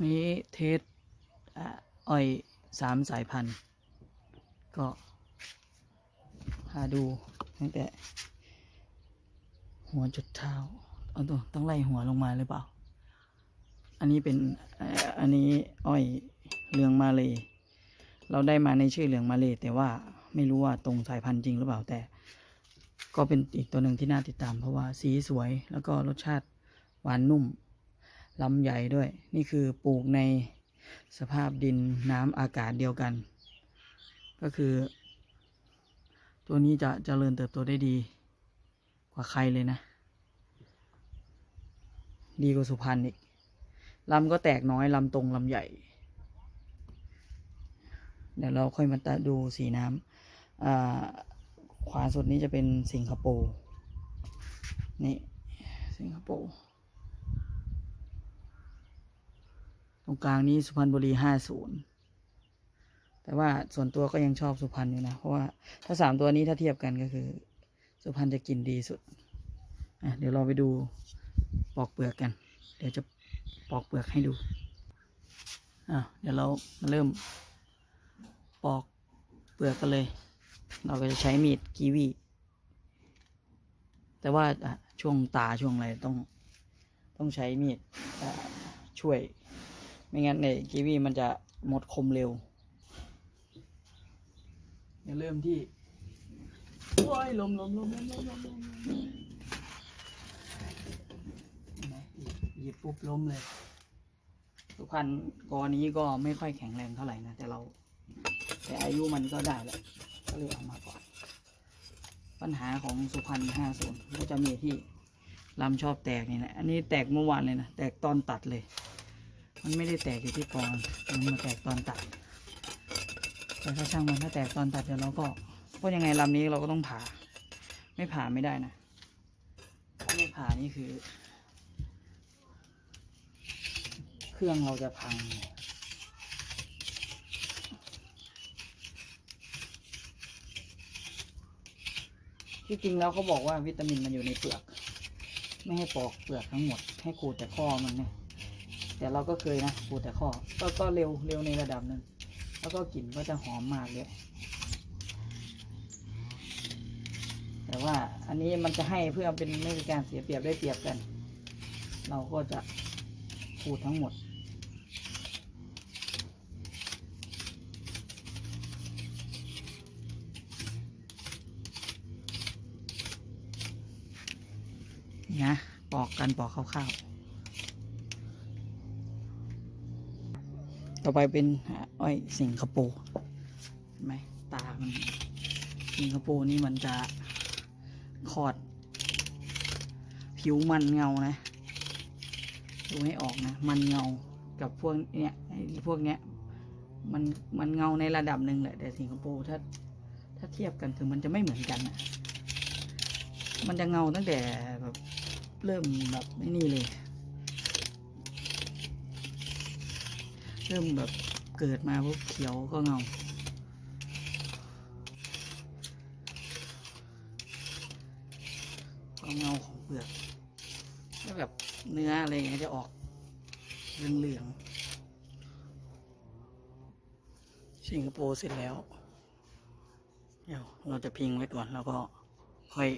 นี้เทสอ่าอ้อยสามสายพันธุ์ก็หาดูตั้งแต่ หัวจุดเท้าเอาตัวต้องไล่หัวลงมาหรือเปล่า อันนี้เป็นอันนี้อ้อยเหลืองมาเลยเราได้มาในชื่อเหลืองมาเลยแต่ว่าไม่รู้ว่าตรงสายพันธุ์จริงหรือเปล่าแต่ ก็เป็นอีกตัวหนึ่งที่น่าติดตาม เพราะว่าสีสวยแล้วก็รสชาติหวานนุ่ม ลำใหญ่ด้วย นี่คือปลูกในสภาพดินน้ำอากาศเดียวกัน ก็คือ ตัวนี้จะเจริญเติบโตได้ดี กว่าใครเลยนะ ดีกว่าสุพรรณอีกลำก็แตกน้อยลำตรงลำใหญ่ เดี๋ยวเราค่อยมาดูสีน้ำขวาสุดนี้จะเป็นสิงคโปร์นี่สิงคโปร์ ตรงกลางนี้สุพรรณบุรีห้าศูนย์แต่ว่าส่วนตัวก็ยังชอบสุพรรณอยู่นะ เพราะว่าถ้าสามตัวนี้ถ้าเทียบกันก็คือ สุพรรณจะกินดีสุดอะเดี๋ยวเราไปดูปอกเปลือกกัน เดี๋ยวจะปอกเปลือกให้ดูอะเดี๋ยวเรามาเริ่มปอกเปลือกกันเลย เราก็จะใช้มีดกีวีแต่ว่าช่วงตาช่วงอะไรต้องต้องใช้มีดช่วย ไม่งั้นในกีวีมันจะหมดคมเร็วเดี๋ยวเริ่มที่โอ้ยลมลมลมลมลมลมลมเห็นไหมหยิบปุ๊บล้มเลยสุพรรณกอนี้ก็ไม่ค่อยแข็งแรงเท่าไหร่นะ แต่เรา แต่อายุมันก็ได้แหละก็เลยเอามาก่อน ปัญหาของสุพรรณห้าศูนย์ก็จะมีที่ลำชอบแตกนี่แหละอันนี้แตกเมื่อวานเลยนะ แตกตอนตัดเลย มันไม่ได้แตกอยู่ที่กองมันมาแตกตอนตัด แต่ถ้าช่างมันถ้าแตกตอนตัดเดี๋ยวเราก็เพราะยังไงลำนี้เราก็ต้องผ่า ไม่ผ่าไม่ได้นะถ้าไม่ผ่านี่คือ เครื่องเราจะพังที่จริงแล้วเขาบอกว่าวิตามินมันอยู่ในเปลือก ไม่ให้ปอกเปลือกทั้งหมด ให้ขูดแต่ข้อมันเนี่ย แต่เราก็เคยนะขูแต่ข้อก็ก็เร็วเร็วในระดับหนึ่งแล้วก็กลิ่นก็จะหอมมากเลยแต่ว่าอันนี้มันจะให้เพื่อเป็นไม่เป็นการเสียเปรียบได้เปรียบกัน เราก็จะขูดทั้งหมดนี่นะปอกกันปอกคร่าวๆ ต่อไปเป็นอ้อยสิงคโปร์เห็นไหมตามันสิงคโปร์นี่มันจะขอด ผิวมันเงานะดูให้ออกนะ มันเงากับพวกเนี้ยพวกเนี้ยมันมันเงาในระดับหนึ่งแหละแต่สิงคโปร์ถ้าถ้าเทียบกันคือมันจะไม่เหมือนกันนะมันจะเงาตั้งแต่แบบเริ่มแบบไอ้นี่เลย ริ่มแบบเกิดมาปุ๊บเขียวก็เงาความเงาของเปลือกแล้วแบบเนื้ออะไรอย่างเงี้ยจะออกเหลืองๆสิงคโปร์เสร็จแล้ว เดี๋ยวเราจะพิงไว้ก่อนแล้วก็ค่อย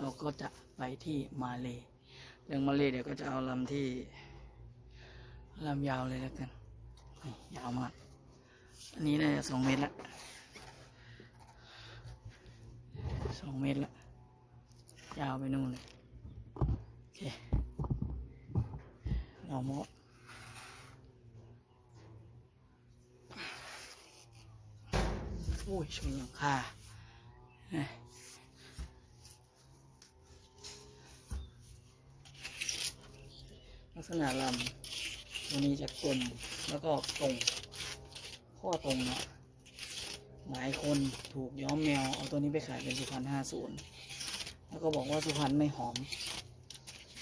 เรา ก็จะไปที่มาเลเรื่องมาเลเดี๋ยวก็จะเอาลำที่ลำยาวเลยแล้วกัน ยาวมาก อันนี้ได้สองเมตรละสองเมตรละยาวไปนู่นเลยโอเคเรามอบโอ้ยชนหลังคา ลักษณะลำตัวนี้จะกลมแล้วก็ตรงข้อตรงนะหลายคนถูกย้อมแมว เอาตัวนี้ไปขายเป็นสุพรรณห้าศูนย์แล้วก็บอกว่าสุพรรณไม่หอม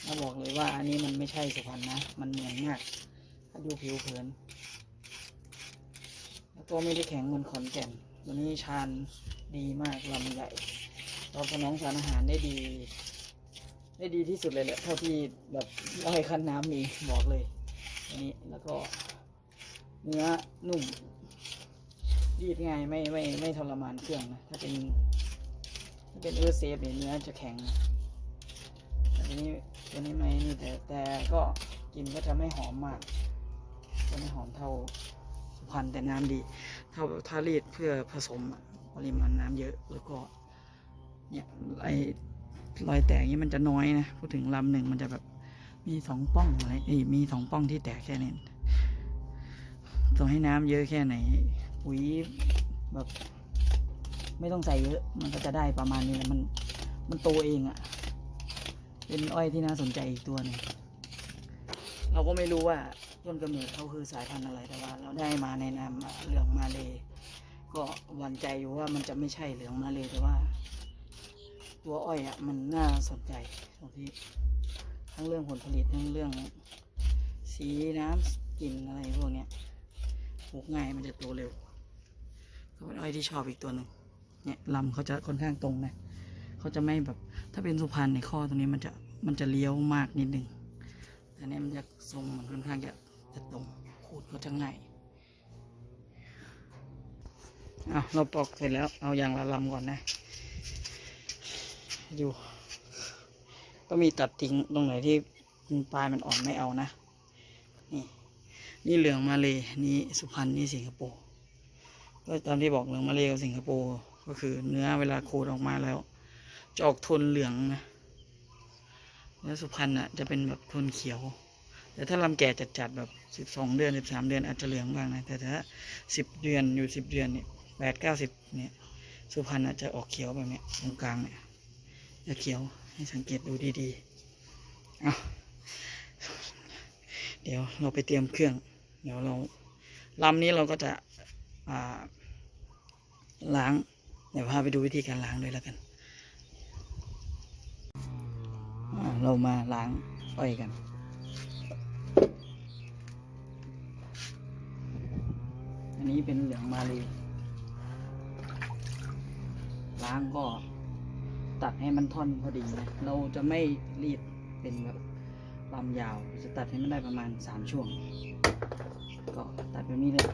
แล้วบอกเลยว่าอันนี้มันไม่ใช่สุพรรณนะ มันเหมือนมากถ้าดูผิวเผิน แล้วก็ไม่ได้แข็งเหมือนขอนแก่นตัวนี้ชานดีมากลำใหญ่ตอบสนองสารอาหารได้ดี ได้ดีที่สุดเลยแหละเท่าที่แบบไล่ขั้นน้ำมีบอกเลยอันนี้แล้วก็เนื้อนุ่มรีดง่ายไม่ไม่ไม่ทรมานเครื่องนะถ้าเป็นถ้าเป็นเออเซฟเนี่ยเนื้อจะแข็งนะแต่ทีนี้ตัวนี้ไม่นี่แต่แต่ก็กินก็จะไม่หอมมาก จะไม่หอมเท่าสุพรรณแต่น้ำดี เท่าถ้ารีดเพื่อผสมอะปริมาณน้ำเยอะแล้วก็เนี่ยไอ รอยแตกนี้มันจะน้อยนะ พูดถึงลำหนึ่งมันจะแบบมีสองป้องอะไรอ้ยมีสองป้องที่แตกแค่นี้ต่อให้น้ำเยอะแค่ไหนปุ๋ยแบบ ไม่ต้องใส่เยอะ มันก็จะได้ประมาณนี้แหละมันมันโตเองอะ่ะ เป็นอ้อยที่น่าสนใจอีกตัวหนึงเราก็ไม่รู้ว่าต้นกำเนิดเขาคือสายพันธุ์อะไรแต่ว่า เราได้มาในนามเหลืองมาเลยก็หวั่นใจอยู่ว่ามันจะไม่ใช่เหลืองมาเลยแต่ว่า ตัวอ้อยอะ่ะมันน่าสนใจตรงที่ทั้งเรื่องผลผลิตทั้งเรื่อง สีน้ำกลิ่นอะไรพวกเนี้ยปลูกง่ายมันจะโตเร็วก็เป็นอ้อยที่ชอบอีกตัวหนึ่งเนี่ยลำเขาจะค่อนข้างตรงนะเขาจะไม่แบบ ถ้าเป็นสุพรรณในข้อตรงนี้มันจะมันจะเลี้ยวมากนิดนึงแต่เนี้ยมันจะทรงมันค่อนข้างจะจะตรงขูดเขาจะง่ายเอาเราปอกเสร็จแล้วเอาอย่างละลำก่อนนะ อยู่ก็มีตัดทิ้งตรงไหนที่ปลายมันอ่อนไม่เอานะ นี่ นี่เหลืองมาเลยนี่สุพรรณนี่สิงคโปร์ ก็ตามที่บอกเหลืองมาเลยกับสิงคโปร์ก็คือเนื้อเวลาขูดออกมาแล้วจะออกโทนเหลืองนะ แล้วสุพรรณอะจะเป็นแบบโทนเขียว แต่ถ้าลำแก่จัดๆแบบสิบสองเดือนสิบสามเดือนอาจจะเหลืองบ้างนะ แต่ถ้าสิบเดือนอยู่สิบเดือนเนี่ยแปดเก้าสิบเนี่ย สุพรรณอาจจะออกเขียวแบบเนี้ยตรงกลางเนี่ย จะเขียวให้สังเกตดูดีๆเอาเดี๋ยวเราไปเตรียมเครื่อง เดี๋ยวเราลำนี้เราก็จะล้างเดี๋ยวพาไปดูวิธีการล้างด้วยแล้วกัน เรามาล้างอ้อยกันอันนี้เป็นเหลืองมาลีล้างก็ ตัดให้มันท่อนพอดีนะ เราจะไม่รีดเป็นแบบลำยาว จะตัดให้มันได้ประมาณสามช่วง ก็ตัดแบบนี้เลย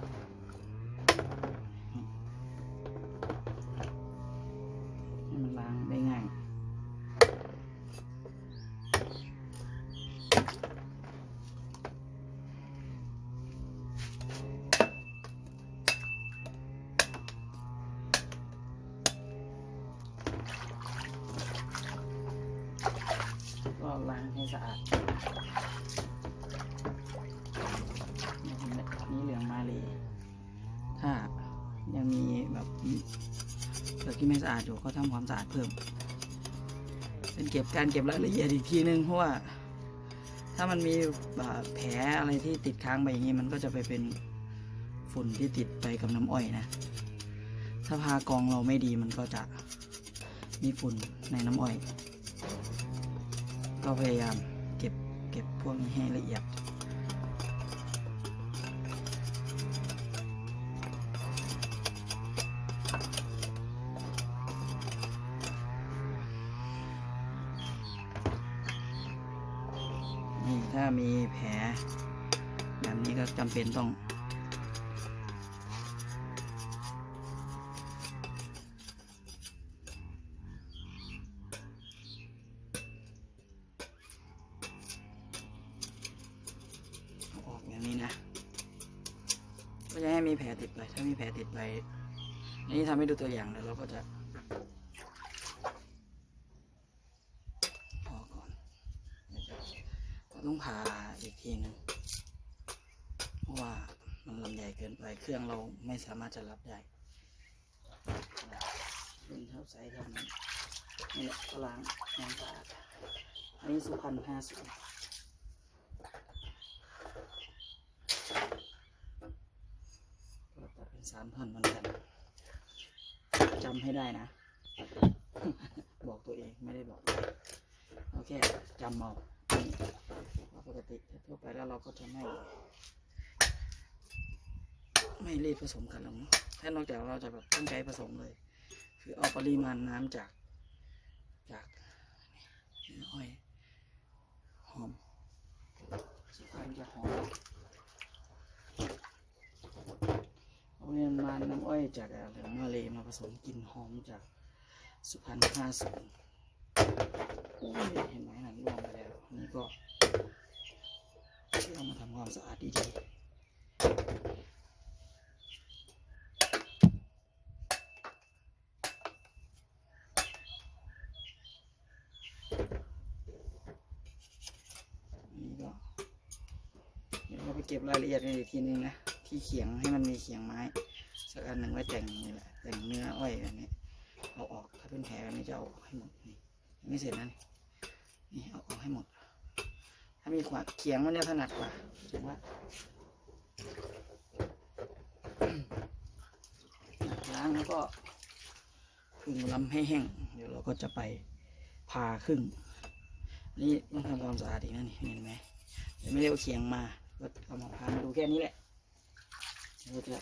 ยังมีแบบเปลือกที่ไม่สะอาดอยู่ก็ทำความสะอาดเพิ่ม เป็นเก็บการเก็บรายละเอียดอีกทีนึงเพราะว่า ถ้ามันมีบาดแผลอะไรที่ติดค้างไปอย่างนี้มันก็จะไปเป็นฝุ่นที่ติดไปกับน้ำอ้อยนะ ถ้าพากองเราไม่ดีมันก็จะมีฝุ่นในน้ำอ้อย ก็พยายามเก็บเก็บพวกนี้ให้ละเอียด ถ้ามีแผลแบบนี้ก็จำเป็นต้องอออกอย่างนี้นะ ก็จะให้มีแผลติดไป ถ้ามีแผลติดไปอันนี้ทำให้ดูตัวอย่างแล้วเราก็จะพอก่อนเรา ต้องผ่าอีกทีหนึงเพราะว่ามันลำใหญ่เกินไปเครื่องเราไม่สามารถจะรับได้เป็นเท่าไซส์เท่านี้นี่แหละก็ล้างน้ำสะอาดอันนี้สุพรรณห้าสิบก็ตัดเป็นสามท่อนเหมือนกันจำให้ได้นะ บอกตัวเองไม่ได้บอก โอเคจำเอา ปกติทั่วไปแล้วเราก็จะไม่ ไม่รีบผสมกันหรอกเนอะถ้านอกจากเราจะแบบตั้งใจผสมเลย คือเอาปริมาณน้ำจาก จากอ้อยหอมสุพรรณจะหอมเอาเนี่ยมาน้ำอ้อยจากอ่าเหลืองมาเลมาผสมกลิ่นหอมจากสุพรรณห้าสูงเห็นไหมหนังรวงไปแล้ว นี่ก็เรามาทำความสะอาดดีๆนี่ก็เดี๋ยวเราไปเก็บรายละเอียดกันอีกทีนึงนะ ที่เขียงให้มันมีเขียงไม้ สักอันหนึ่งไว้แต่งนี่แหละแต่งเนื้ออ้อยอันนี้เอาออกถ้าเป็นแผลนนี้จะเอาให้หมดนี่ไม่เสร็จนะนี่ นี่เอาออกให้หมด ถ้ามีขวาเขียงมันจะถนัดกว่าถึงว่าล้างแล้วก็พึ่งลำให้แห้ง เดี๋ยวเราก็จะไปผ่าครึ่ง นี่ต้องทำความสะอาดอีกนะนี่เห็นไหมเดี๋ยวไม่ได้เอาเขียงมาก็เอามาพามาดูแค่นี้แหละเราจะ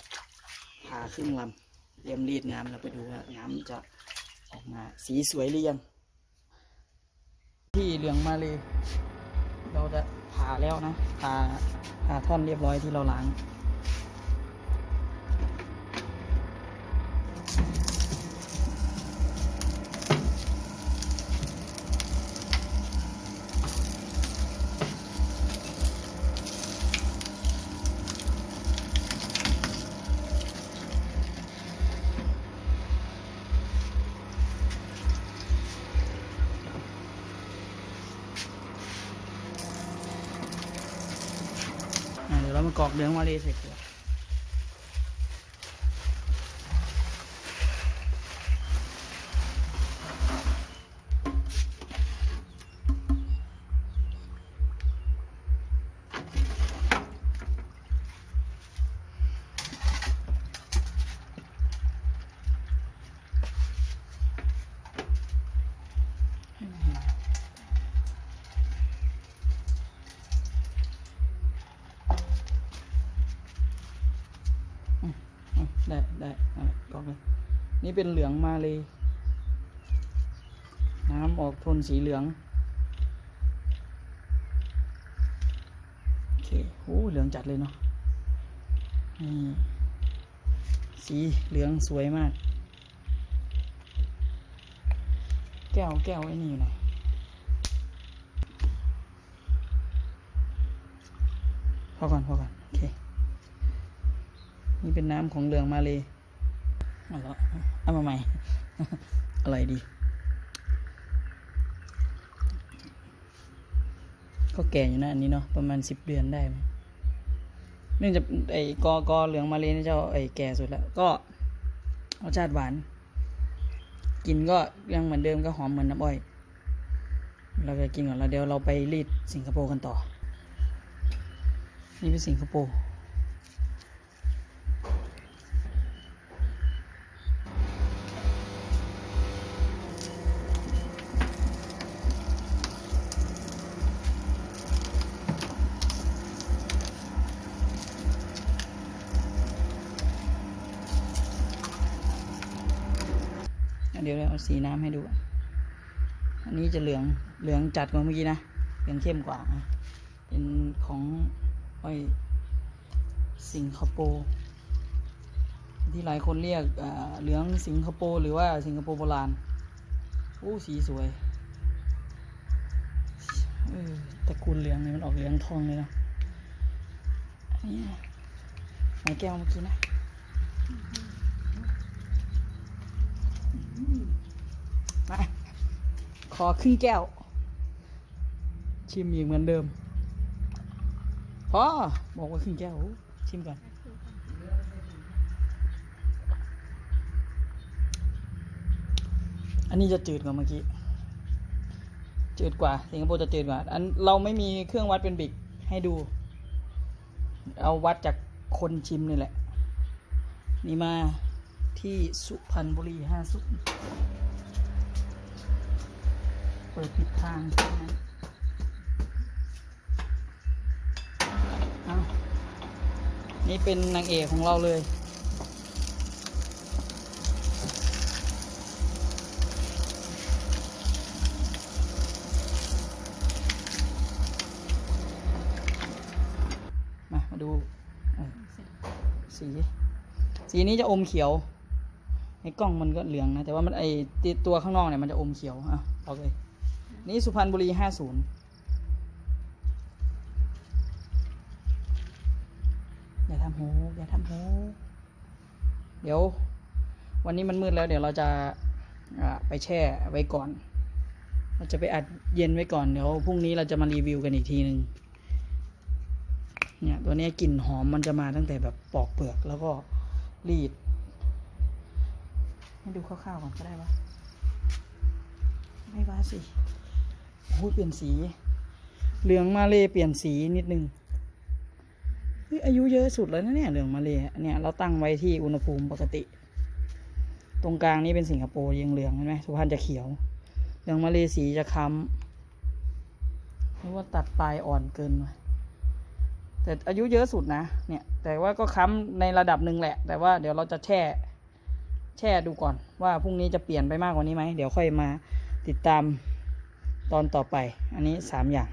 พาครึ่งลำเตรียมรีดน้ำเราไปดูว่าน้ำจะออกมาสีสวยหรือยัง ที่เหลืองมาเลย เราจะผ่าแล้วนะผ่าผ่าท่อนเรียบร้อยที่เราล้าง ดี๋ยวเรามากรอกเหลืองมาเลยใส่ขวดอะ นี่เป็นเหลืองมาเลย น้ำออกโทนสีเหลืองโอเคโอ้เหลืองจัดเลยเนาะสีเหลืองสวยมาก แก้วแก้วไอ้นี่อยู่ไหนพอก่อนพอก่อนโอเค นี่เป็นน้ำของเหลืองมาเลย เอาละเอามาใหม่ อะไรดีก็แก่อยู่นะอันนี้เนาะประมาณสิบเดือนได้มั้งเนื่องจากไอ้กอกอเหลืองมาเลยนี่เจ้าไอ้แก่สุดแล้วก็รสชาติหวาน กินก็ยังเหมือนเดิมก็หอมเหมือนน้ำอ้อย เราจะกินก่อนแล้วเดี๋ยวเราไปรีดสิงคโปร์กันต่อ นี่เป็นสิงคโปร์ สีน้ำให้ดู อันนี้จะเหลืองเหลืองจัดกว่าเมื่อกี้นะ เหลืองเข้มกว่า เป็นของอ้อยสิงคโปร์ที่หลายคนเรียกเหลืองสิงคโปร์หรือว่าสิงคโปร์โบราณโอ้สีสวยเออตระกูลเหลืองเนี่ยมันออกเหลืองทองเลยเนาะอันนี้ไม้แก้วเมื่อกี้นะ มาขอครึ่งแก้ว ชิมอีกเหมือนเดิมพอบอกว่าครึ่งแก้ว ชิมก่อนอันนี้จะจืดกว่าเมื่อกี้ จืดกว่าสิงคโปร์จะจืดกว่า อันเราไม่มีเครื่องวัดเป็นบิกให้ดู เอาวัดจากคนชิมนี่แหละ นี่มาที่สุพรรณบุรีห้าสุขเิดผิดทางนะเอานี่เป็นนางเอกของเราเลย มามาดูสี สีนี้จะอมเขียวในกล้องมันก็เหลืองนะ แต่ว่ามันไอตัวข้างนอกเนี่ยมันจะอมเขียวอะเอาเลย นี่สุพรรณบุรีห้าศูนย์อย่าทำโหอย่าทำโหเดี๋ยว วันนี้มันมืดแล้ว เดี๋ยวเราจะไปแช่ไว้ก่อน เราจะไปอัดเย็นไว้ก่อน เดี๋ยวพรุ่งนี้เราจะมารีวิวกันอีกทีหนึ่งเนี่ยตัวนี้กลิ่นหอมมันจะมาตั้งแต่แบบปอกเปลือกแล้วก็รีดให้ดูคร่าวๆก่อนก็ได้ปะไม่ว่าสิ โอ้เปลี่ยนสี เหลืองมาเลยเปลี่ยนสีนิดนึงอายุเยอะสุดแล้วนะเนี่ยเหลืองมาเลยเนี่ยเราตั้งไว้ที่อุณหภูมิปกติ ตรงกลางนี่เป็นสิงคโปร์ยังเหลืองเห็นไหมสุพรรณจะเขียว เหลืองมาเลยสีจะค้ำหรือว่าตัดปลายอ่อนเกินไปแต่อายุเยอะสุดนะเนี่ยแต่ว่าก็ค้ำในระดับหนึ่งแหละ แต่ว่าเดี๋ยวเราจะแช่ แช่ดูก่อนว่าพรุ่งนี้จะเปลี่ยนไปมากกว่านี้ไหมเดี๋ยวค่อยมาติดตาม ตอนต่อไป อันนี้สามอย่าง